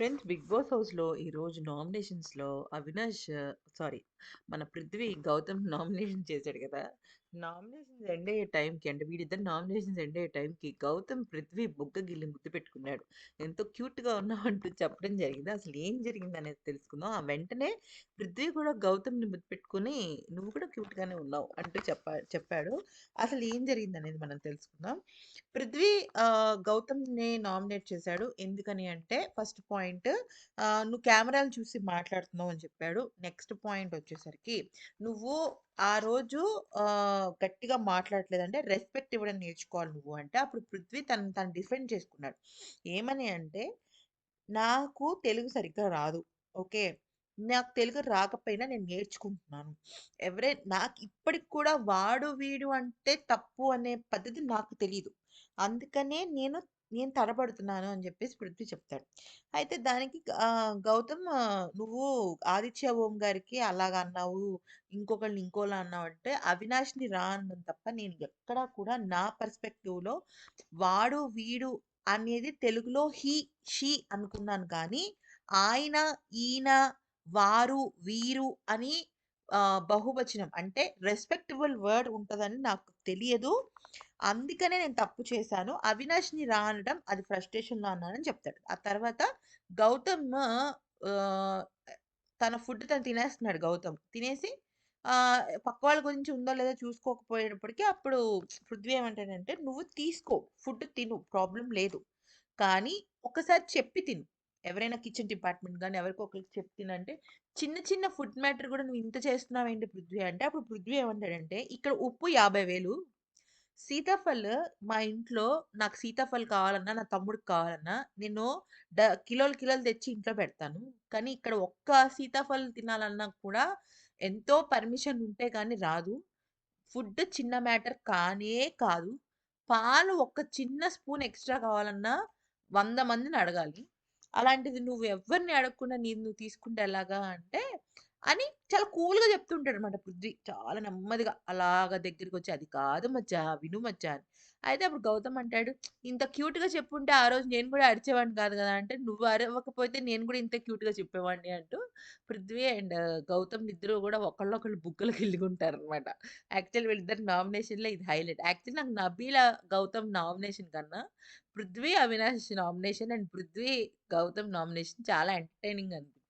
Friends 'big boss' హౌస్‌లో ఈరోజు నామినేషన్స్‌లో Avinash sorry మన 'పృథ్వీ' గౌతమ్ నామినేషన్ చేశాడు కదా! నామినేషన్స్ ఎండ్ అయ్యే టైంకి అంటే వీడిద్దరు నామినేషన్స్ ఎండ్ అయ్యే టైంకి గౌతమ్ 'పృథ్వీ' బుగ్గ గిల్లి ముద్దు పెట్టుకున్నాడు. ఎంతో క్యూట్‌గా ఉన్నావు అంటూ చెప్పడం జరిగింది. అసలు ఏం జరిగింది అనేది తెలుసుకుందాం. ఆ వెంటనే 'పృథ్వీ' కూడా గౌతమ్‌ని ముద్దు పెట్టుకుని "నువ్వు కూడా క్యూట్‌గానే ఉన్నావు" అంటూ చెప్పా చెప్పాడు. అసలు ఏం జరిగింది అనేది మనం తెలుసుకుందాం. 'పృథ్వీ' గౌతమ్‌ని నామినేట్ చేశాడు. ఎందుకని అంటే ఫస్ట్ పాయింట్ "నువ్వు కెమెరాలు చూసి మాట్లాడుతున్నావు" అని చెప్పాడు. నెక్స్ట్ పాయింట్ వచ్చేసరికి "నువ్వు ఆ రోజు గట్టిగా మాట్లాడట్లేదంటే రెస్పెక్ట్ ఇవ్వడం నేర్చుకోవాలి నువ్వు" అంటే అప్పుడు 'పృథ్వీ' తను తను డిఫెండ్ చేసుకున్నాడు. ఏమని అంటే "నాకు తెలుగు సరిగ్గా రాదు. ఓకే. నాకు తెలుగు రాకపోయినా నేను నేర్చుకుంటున్నాను. ఎవరై నాకు ఇప్పటికి కూడా వాడు, వీడు అంటే తప్పు అనే పద్ధతి నాకు తెలియదు అందుకనే నేను నేను తడబడుతున్నాను" అని చెప్పేసి 'పృథ్వీ' చెప్తాడు. అయితే దానికి ఆహ్, గౌతమ్ "నువ్వు 'ఆదిత్య ఓం' గారికి అలాగా అన్నావు. ఇంకొకళ్ళని ఇంకోలా అన్నావు" అంటే అవినాష్‌ని రా అన్నాను తప్ప నేను ఎక్కడా కూడా నా పర్స్పెక్టివ్‌లో వాడు, వీడు అనేది తెలుగులో హి, షి అనుకున్నాను కానీ ఆయన, ఈయన, వారు, వీరు అని ఆహ్, బహువచనం అంటే రెస్పెక్టబుల్ వర్డ్ ఉంటదని నాకు తెలియదు. అందుకనే నేను తప్పు చేశాను. అవినాష్‌ని రా అనడం అది ఫ్రస్ట్రేషన్‌లో అన్నానని చెప్తాడు. ఆ తర్వాత గౌతమ్ తన ఫుడ్ తను తినేస్తున్నాడు గౌతమ్. తినేసి పక్క వాళ్ళ గురించి ఉందో లేదో చూసుకోకపోయేటప్పటికీ అప్పుడు 'పృథ్వీ' ఏమంటాడంటే "నువ్వు తీసుకో. ఫుడ్ తిను. ప్రాబ్లం లేదు. కానీ ఒకసారి చెప్పి తిను. ఎవరైనా కిచెన్ డిపార్ట్‌మెంట్ కానీ ఎవరికో ఒకళ్ళకి చెప్పి తినంటే చిన్న చిన్న ఫుడ్ మ్యాటర్ కూడా నువ్వు ఇంత చేస్తున్నావేంటి 'పృథ్వీ' అంటే అప్పుడు 'పృథ్వీ' ఏమంటాడంటే "ఇక్కడ ఉప్పు యాభై వేలు సీతాఫల్ మా ఇంట్లో నాకు సీతాఫల్ కావాలన్నా, నా తమ్ముడికి కావాలన్నా నేను డ కిలోలు కిలోలు తెచ్చి ఇంట్లో పెడతాను. కానీ ఇక్కడ ఒక్క సీతాఫల్ తినాలన్నా కూడా ఎంతో పర్మిషన్ ఉంటే గాని రాదు. ఫుడ్ చిన్న మ్యాటర్ కానే కాదు. పాలు ఒక చిన్న స్పూన్ ఎక్స్‌ట్రా కావాలన్నా 100 మందిని అడగాలి. అలాంటిది నువ్వు ఎవ్వరిని అడగకుండా నీది నువ్వు తీసుకుంటే ఎలాగా" అంటే అని చాలా కూల్‌గా చెప్తుంటాడన్నమాట 'పృథ్వీ'. చాలా నెమ్మదిగా అలాగా దగ్గరికొచ్చి "అది కాదు మచ్చా విను మచ్చా" అని. అయితే అప్పుడు గౌతమ్ అంటాడు "ఇంత క్యూట్‌గా చెప్పుంటే ఆ రోజు నేను కూడా అరిచేవాడిని కాదు కదా!" అంటే "నువ్వు అరవకపోతే నేను కూడా ఇంత క్యూట్‌గా చెప్పేవాడిని" అంటూ 'పృథ్వీ' అండ్ గౌతమ్ ఇద్దరు కూడా ఒకళ్ళనొకళ్ళు వెళ్ళుకుంటారు అనమాట యాక్చువల్ వీళ్ళిద్దరు నామినేషన్‌లో ఇది హైలైట్. యాక్చువల్ నాకు 'నబీల గౌతమ్' నామినేషన్ కన్నా 'Prithvi Avinash' nomination and 'Prithvi Gautam' nomination చాలా ఎంటర్టైనింగ్ అనిపించింది.